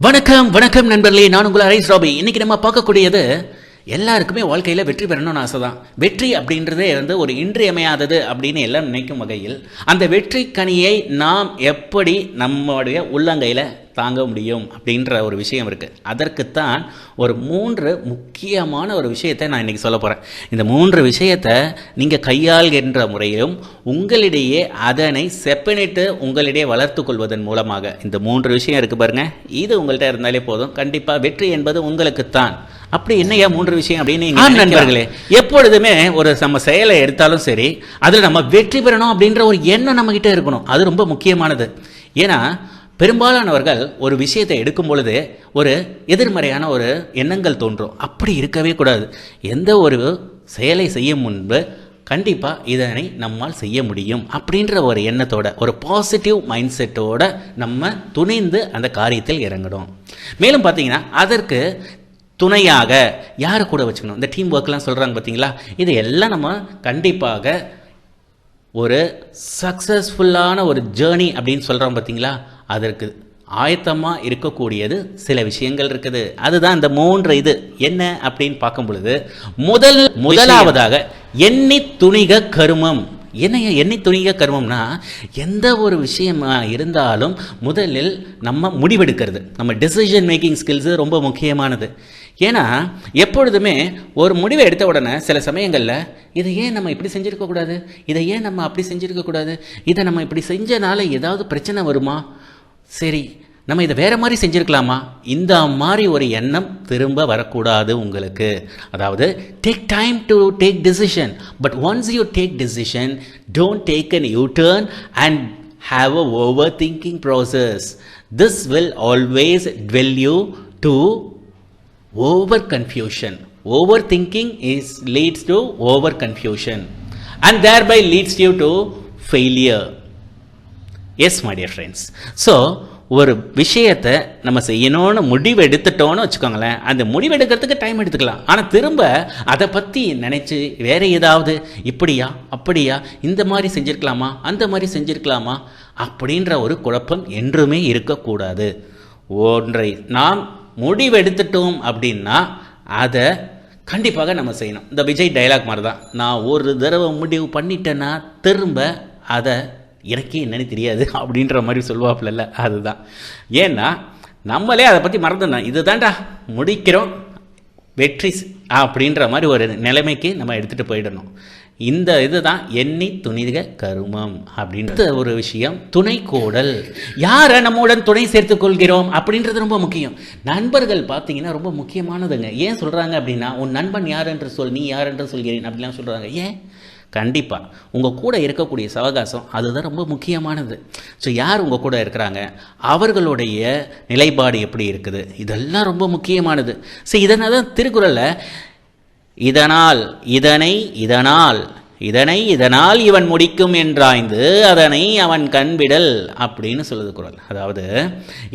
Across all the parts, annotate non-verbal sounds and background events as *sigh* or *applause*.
வணக்கம் வணக்கம் நண்பர்களே. நான் உங்கள் ஹரிஸ் ராபி இன்னைக்கு நம்ம பார்க்கக்கூடியது எல்லாருக்குமே வாழ்க்கையில் வெற்றி பெறணும்னு ஆசை தான் வெற்றி அப்படின்றதே வந்து ஒரு இன்றியமையாதது அப்படின்னு எல்லாம் நினைக்கும் வகையில் அந்த வெற்றி கனியை நாம் எப்படி நம்முடைய உள்ளங்கையில் தாங்க முடியும் அப்படின்ற ஒரு விஷயம் இருக்குது அதற்குத்தான் ஒரு மூன்று முக்கியமான ஒரு விஷயத்தை நான் இன்றைக்கி சொல்ல போகிறேன் இந்த மூன்று விஷயத்தை நீங்கள் கையாள்கின்ற முறையிலும் உங்களிடையே அதனை செப்பனிட்டு உங்களிடையே வளர்த்து கொள்வதன் மூலமாக இந்த மூன்று விஷயம் இருக்குது பாருங்கள் இது உங்கள்கிட்ட இருந்தாலே போதும். கண்டிப்பாக வெற்றி என்பது உங்களுக்குத்தான். அப்படி என்னையா மூன்று விஷயம் அப்படின்னு ஆம் நண்பர்களே எப்பொழுதுமே ஒரு நம்ம செயலை எடுத்தாலும் சரி அதில் நம்ம வெற்றி பெறணும் அப்படின்ற ஒரு எண்ணம் நம்மகிட்ட இருக்கணும். அது ரொம்ப முக்கியமானது. ஏன்னா பெரும்பாலானவர்கள் ஒரு விஷயத்தை எடுக்கும் பொழுது ஒரு எதிர்மறையான ஒரு எண்ணங்கள் தோன்றும். அப்படி இருக்கவே கூடாது. எந்த ஒரு செயலை செய்யும் முன்பு கண்டிப்பாக இதனை நம்மால் செய்ய முடியும் அப்படின்ற ஒரு எண்ணத்தோட ஒரு பாசிட்டிவ் மைண்ட் செட்டோட நம்ம துணிந்து அந்த காரியத்தில் இறங்கணும். மேலும் பார்த்தீங்கன்னா அதற்கு துணையாக யாரை கூட வச்சுக்கணும்? இந்த டீம் ஒர்க்லாம் சொல்கிறாங்க பார்த்தீங்களா இது எல்லாம் நம்ம கண்டிப்பாக ஒரு சக்ஸஸ்ஃபுல்லான ஒரு ஜேர்னி அப்படின்னு சொல்கிறோம் பார்த்தீங்களா அதற்கு ஆயத்தமாக இருக்கக்கூடியது சில விஷயங்கள் இருக்குது. அதுதான் இந்த மூன்று இது. என்ன அப்படின்னு பார்க்கும் பொழுது முதல் முதலாவதாக எண்ணி துணிக கருமம். என்னைய எண்ணி துணிக கருமம்னா எந்த ஒரு விஷயமா இருந்தாலும் முதலில் நம்ம முடிவெடுக்கிறது. நம்ம டெசிஷன் மேக்கிங் ஸ்கில்ஸு ரொம்ப முக்கியமானது. ஏன்னா எப்பொழுதுமே ஒரு முடிவை எடுத்த உடனே சில சமயங்களில் இதை ஏன் நம்ம இப்படி செஞ்சுருக்கக்கூடாது இதை ஏன் நம்ம அப்படி செஞ்சுருக்கக்கூடாது இதை நம்ம இப்படி செஞ்சனால ஏதாவது பிரச்சனை வருமா? சரி நம்ம இதை வேறு மாதிரி செஞ்சுருக்கலாமா? இந்த மாதிரி ஒரு எண்ணம் திரும்ப வரக்கூடாது உங்களுக்கு. அதாவது take time to take decision but once you take decision don't take an U turn and have a over thinking process this will always dwell you to over confusion over thinking is leads to over confusion and thereby leads you to failure yes my dear friends so ஒரு விஷயத்தை நம்ம செய்யணும்னு முடிவு எடுத்துட்டோன்னு வச்சுக்கோங்களேன். அந்த முடிவு எடுக்கிறதுக்கு time எடுத்துக்கலாம். ஆனால் திரும்ப அதை பற்றி நினச்சி வேற ஏதாவது இப்படியா அப்படியா இந்த மாதிரி செஞ்சிருக்கலாமா அந்த மாதிரி செஞ்சுருக்கலாமா அப்படின்ற ஒரு குழப்பம் என்றுமே இருக்கக்கூடாது. ஒன்றை நாம் முடிவெடுத்துட்டோம் அப்படின்னா அதை கண்டிப்பாக நம்ம செய்யணும். இந்த விஜய் டைலாக் மாதிரி தான் நான் ஒரு தடவை முடிவு பண்ணிட்டேன்னா திரும்ப அதை எனக்கே என்னன்னு தெரியாது *laughs* அப்படின்ற மாதிரி சொல்லுவாப்புல அதுதான். ஏன்னா நம்மளே அதை பற்றி மறந்துடணும். இதுதான்டா முடிக்கிறோம். வெற்றி அப்படின்ற மாதிரி ஒரு நிலைமைக்கு நம்ம எடுத்துகிட்டு போயிடணும். இந்த இதுதான் எண்ணி துணிக கருமம் அப்படின்ற ஒரு விஷயம். துணை கோடல் யாரை நம்முடன் துணை சேர்த்துக் கொள்கிறோம் அப்படின்றது ரொம்ப முக்கியம். நண்பர்கள் பார்த்தீங்கன்னா ரொம்ப முக்கியமானதுங்க. ஏன் சொல்கிறாங்க அப்படின்னா உன் நண்பன் யார் என்று சொல் நீ யார் என்று சொல்கிறேன் அப்படிலாம் சொல்கிறாங்க ஏன்? கண்டிப்பாக உங்கள் கூட இருக்கக்கூடிய சவகாசம் அதுதான் ரொம்ப முக்கியமானது. ஸோ யார் உங்கள் கூட இருக்கிறாங்க? அவர்களுடைய நிலைப்பாடு எப்படி இருக்குது? இதெல்லாம் ரொம்ப முக்கியமானது. ஸோ இதனால் தான் திருக்குறளில் இதனால் இதனை இதனால் இதனை இதனால் இவன் முடிக்கும் என்றாய்ந்து அதனை அவன் கண்விடல் அப்படின்னு சொல்லுது குறள் அதாவது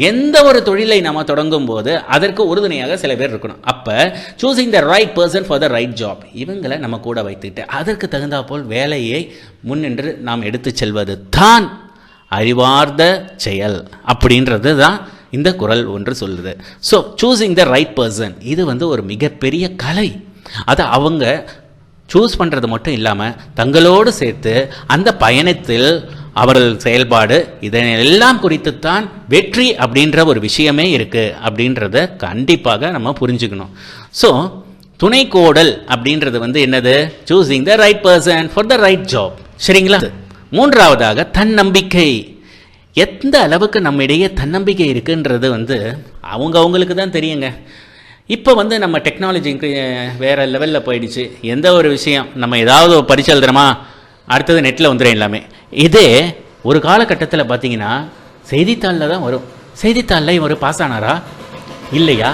எந்த ஒரு தொழிலை நம்ம தொடங்கும் போது அதற்கு உறுதுணையாக சில பேர் இருக்கணும். அப்போ choosing the right person for the right job இவங்களை நம்ம கூட வைத்துக்கிட்டு அதற்கு தகுந்தாற்போல் வேலையை முன்னின்று நாம் எடுத்து செல்வது தான் அறிவார்ந்த செயல் அப்படின்றது தான் இந்த குறள் ஒன்று சொல்லுது. So choosing the right person இது வந்து ஒரு மிகப்பெரிய கலை. அது அவங்க சூஸ் பண்ணுறது மட்டும் இல்லாமல் தங்களோடு சேர்த்து அந்த பயணத்தில் அவர்கள் செயல்பாடு இதனெல்லாம் குறித்துத்தான் வெற்றி அப்படின்ற ஒரு விஷயமே இருக்குது அப்படின்றத கண்டிப்பாக நம்ம புரிஞ்சுக்கணும். ஸோ துணைக்கோடல் அப்படின்றது வந்து என்னது? Choosing the right person for the right job சரிங்களா? மூன்றாவதாக தன்னம்பிக்கை. எந்த அளவுக்கு நம்மிடையே தன்னம்பிக்கை இருக்குன்றது வந்து அவங்க அவங்களுக்கு தான் தெரியுங்க. இப்போ வந்து நம்ம டெக்னாலஜி வேறு லெவலில் போயிடுச்சு. எந்த ஒரு விஷயம் நம்ம ஏதாவது பரிசு எழுதுறோமா அடுத்தது நெட்டில் வந்துடும் எல்லாமே. இதே ஒரு காலகட்டத்தில் பார்த்தீங்கன்னா செய்தித்தாளில் தான் வரும். செய்தித்தாளில் இவர் பாஸ் ஆனாரா? இல்லையா?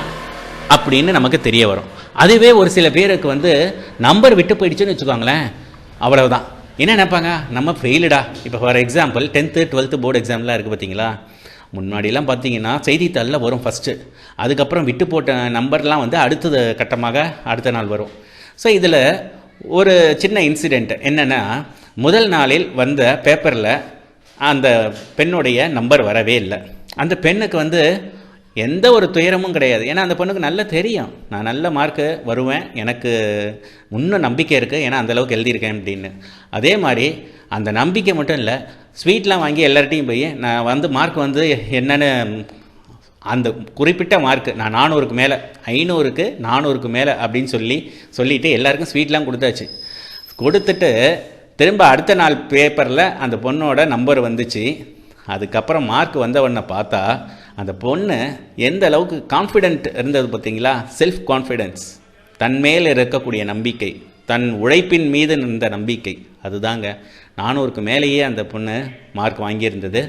அப்படின்னு நமக்கு தெரிய வரும். அதுவே ஒரு சில பேருக்கு வந்து நம்பர் விட்டு போயிடுச்சுன்னு வச்சுக்கோங்களேன் அவ்வளவுதான். என்ன நினைப்பாங்க? நம்ம ஃபெயிலுடா இப்போ for example tenth twelfth board எக்ஸாம்லாம் இருக்குது பார்த்தீங்களா முன்னாடிலாம் பார்த்தீங்கன்னா செய்தித்தாளில் வரும் ஃபஸ்ட்டு அதுக்கப்புறம் விட்டு போட்ட நம்பர்லாம் வந்து அடுத்தது கட்டமாக அடுத்த நாள் வரும். ஸோ இதில் ஒரு சின்ன இன்சிடெண்ட் என்னென்னா முதல் நாளில் வந்த பேப்பரில் அந்த பெண்ணுடைய நம்பர் வரவே இல்லை. அந்த பெண்ணுக்கு வந்து எந்த ஒரு துயரமும் கிடையாது. ஏன்னா அந்த பொண்ணுக்கு நல்லா தெரியும். நான் நல்ல மார்க்கு வருவேன். எனக்கு இன்னும் நம்பிக்கை இருக்குது ஏன்னா அந்த அளவுக்கு எழுதியிருக்கேன் அப்படின்னு. அதே மாதிரி அந்த நம்பிக்கை மட்டும் இல்லை ஸ்வீட்லாம் வாங்கி எல்லார்ட்டையும் போய் நான் வந்து மார்க் வந்து என்னென்னு அந்த குறிப்பிட்ட மார்க்கு நான் நானூறுக்கு மேலே ஐநூறுக்கு நானூறுக்கு மேலே அப்படின்னு சொல்லி சொல்லிவிட்டு எல்லாருக்கும் ஸ்வீட்லாம் கொடுத்தாச்சு. கொடுத்துட்டு திரும்ப அடுத்த நாள் பேப்பரில் அந்த பொண்ணோட நம்பர் வந்துச்சு. அதுக்கப்புறம் மார்க் வந்தவொடனே பார்த்தா அந்த பொண்ணு எந்த அளவுக்கு கான்ஃபிடென்ட் இருந்தது பார்த்தீங்களா? செல்ஃப் கான்ஃபிடென்ஸ் தன்மேல் இருக்கக்கூடிய நம்பிக்கை. தன் உழைப்பின் மீது இருந்த நம்பிக்கை. அதுதாங்க நானூறுக்கு மேலேயே அந்த பொண்ணு மார்க் வாங்கியிருந்தது.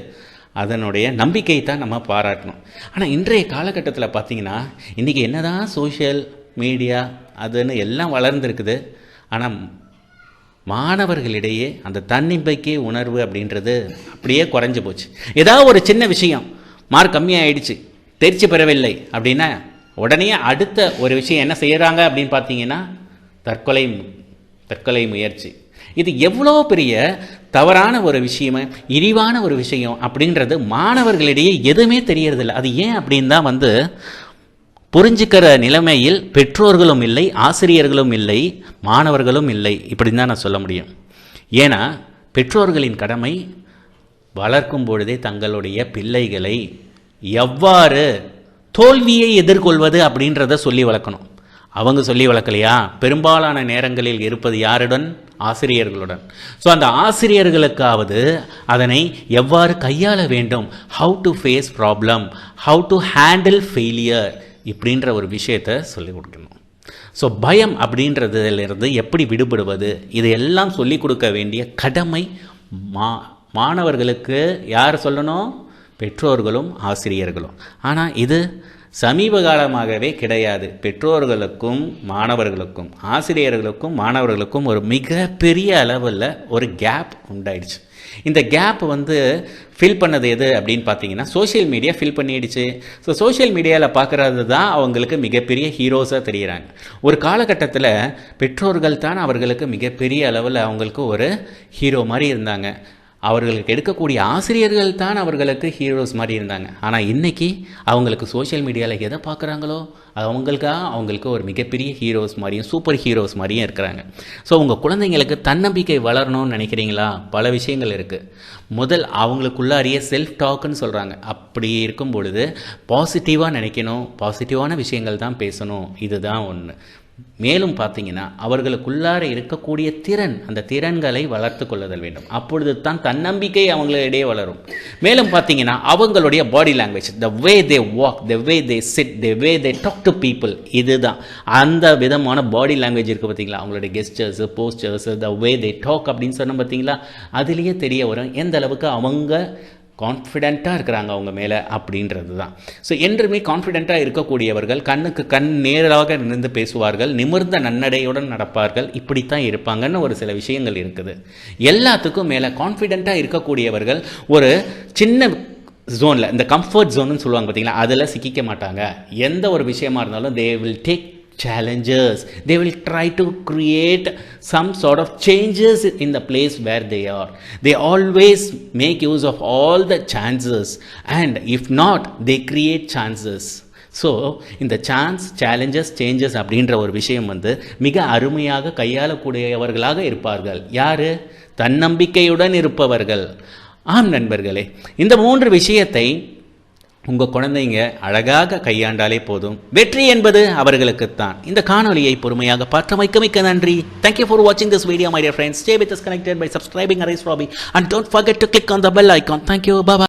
அதனுடைய நம்பிக்கையை தான் நம்ம பாராட்டணும். ஆனால் இன்றைய காலகட்டத்தில் பார்த்தீங்கன்னா இன்றைக்கி என்னதான் சோஷியல் மீடியா அதுன்னு எல்லாம் வளர்ந்துருக்குது. ஆனால் மாணவர்களிடையே அந்த தன்னம்பிக்கை உணர்வு அப்படின்றது அப்படியே குறைஞ்சி போச்சு. ஏதாவது ஒரு சின்ன விஷயம் மார்க் கம்மியாயிடுச்சு தேர்ச்சி பெறவில்லை அப்படின்னா உடனே அடுத்த ஒரு விஷயம் என்ன செய்கிறாங்க அப்படின்னு பார்த்தீங்கன்னா தற்கொலை தற்கொலை முயற்சி. இது எவ்வளோ பெரிய தவறான ஒரு விஷயம் இழிவான ஒரு விஷயம் அப்படின்றது மாணவர்களிடையே எதுவுமே தெரியறதில்லை. அது ஏன் அப்படின்னு தான் வந்து புரிஞ்சுக்கிற நிலைமையில் பெற்றோர்களும் இல்லை ஆசிரியர்களும் இல்லை மாணவர்களும் இல்லை இப்படின்னு தான் நான் சொல்ல முடியும். ஏன்னா பெற்றோர்களின் கடமை வளர்க்கும் பொழுதே தங்களுடைய பிள்ளைகளை எவ்வாறு தோல்வியை எதிர்கொள்வது அப்படின்றத சொல்லி வளர்க்கணும். அவங்க சொல்லி வளர்க்கலையா? பெரும்பாலான நேரங்களில் இருப்பது யாருடன்? ஆசிரியர்களுடன். ஸோ அந்த ஆசிரியர்களுக்காவது அதனை எவ்வாறு கையாள வேண்டும்? How to face problem how to handle failure இப்படின்ற ஒரு விஷயத்தை சொல்லிக் கொடுக்கணும். ஸோ பயம் அப்படின்றதுலேருந்து எப்படி விடுபடுவது? இதையெல்லாம் சொல்லிக் கொடுக்க வேண்டிய கடமை மா மாணவர்களுக்கு யார் சொல்லணும்? பெற்றோர்களும் ஆசிரியர்களும். ஆனால் இது சமீப காலமாகவே கிடையாது. பெற்றோர்களுக்கும் மாணவர்களுக்கும் ஆசிரியர்களுக்கும் மாணவர்களுக்கும் ஒரு மிகப்பெரிய அளவில் ஒரு கேப் உண்டாயிடுச்சு. இந்த கேப் வந்து ஃபில் பண்ணது எது அப்படின்னு பார்த்தீங்கன்னா சோஷியல் மீடியா ஃபில் பண்ணிடுச்சு. ஸோ சோஷியல் மீடியாவில் பார்க்குறது தான் அவங்களுக்கு மிகப்பெரிய ஹீரோஸாக தெரிகிறாங்க ஒரு காலகட்டத்தில் பெற்றோர்கள் தான் அவர்களுக்கு மிகப்பெரிய அளவில் அவங்களுக்கு ஒரு ஹீரோ மாதிரி இருந்தாங்க. அவர்களுக்கு எடுக்கக்கூடிய ஆசிரியர்கள் தான் அவர்களுக்கு ஹீரோஸ் மாதிரி இருந்தாங்க. ஆனால் இன்றைக்கி அவங்களுக்கு சோஷியல் மீடியாவில் எதை பார்க்குறாங்களோ அவங்களுக்காக அவங்களுக்கு ஒரு மிகப்பெரிய ஹீரோஸ் மாதிரியும் சூப்பர் ஹீரோஸ் மாதிரியும் இருக்கிறாங்க. ஸோ உங்கள் குழந்தைங்களுக்கு தன்னம்பிக்கை வளரணும்னு நினைக்கிறீங்களா? பல விஷயங்கள் இருக்குது முதல் அவங்களுக்குள்ளாரிய செல்ஃப் டாக்குன்னு சொல்கிறாங்க அப்படி இருக்கும் பொழுது பாசிட்டிவாக நினைக்கணும். பாசிட்டிவான விஷயங்கள் தான் பேசணும். இதுதான் ஒன்று மேலும் பார்த்தீங்கன்னா அவர்களுக்குள்ளார இருக்கக்கூடிய திறன் அந்த திறன்களை வளர்த்து கொள்ளுதல் வேண்டும். அப்பொழுது தான் தன்னம்பிக்கை அவங்களிடையே வளரும். மேலும் பார்த்தீங்கன்னா அவங்களுடைய body language the way they walk the way they sit the way they talk to people இதுதான். அந்த விதமான பாடி லாங்குவேஜ் இருக்குது பார்த்தீங்களா? அவங்களுடைய gestures postures the way they talk அப்படின்னு சொன்னோம் பார்த்தீங்களா? அதுலேயே தெரிய வரும் எந்த அளவுக்கு அவங்க கான்ஃபிடெண்ட்டாக இருக்கிறாங்க அவங்க மேலே அப்படின்றது தான் ஸோ என்றுமே கான்ஃபிடெண்ட்டாக இருக்கக்கூடியவர்கள் கண்ணுக்கு கண் நேராக நின்று பேசுவார்கள் நிமிர்ந்த நன்னடையுடன் நடப்பார்கள் இப்படித்தான் இருப்பாங்கன்னு ஒரு சில விஷயங்கள் இருக்குது. எல்லாத்துக்கும் மேலே கான்ஃபிடெண்ட்டாக இருக்கக்கூடியவர்கள் ஒரு சின்ன ஜோனில் இந்த கம்ஃபர்ட் ஜோன்னு சொல்லுவாங்க பார்த்தீங்களா அதில் சிக்கிக்க மாட்டாங்க. எந்த ஒரு விஷயமா இருந்தாலும் they will take challenges they will try to create some sort of changes in the place where they are they always make use of all the chances and if not they create chances so இந்த chance challenges changes அப்படின்ற ஒரு விஷயம் வந்து மிக அருமையாக கையாளக்கூடியவர்களாக இருப்பார்கள் யார் தன்னம்பிக்கையுடன் இருப்பவர்கள் ஆம் நண்பர்களே இந்த மூன்று விஷயத்தை உங்கள் குழந்தைங்க அழகாக கையாண்டாலே போதும். வெற்றி என்பது அவர்களுக்குத்தான். இந்த காணொலியை பொறுமையாக பார்த்த மிக்க மிக்க நன்றி தேங்க்யூ ஃபார் வாட்சிங் this video my dear friends stay with connected by subscribing subscribing rabi and don't forget to click on the bell icon thank you Baba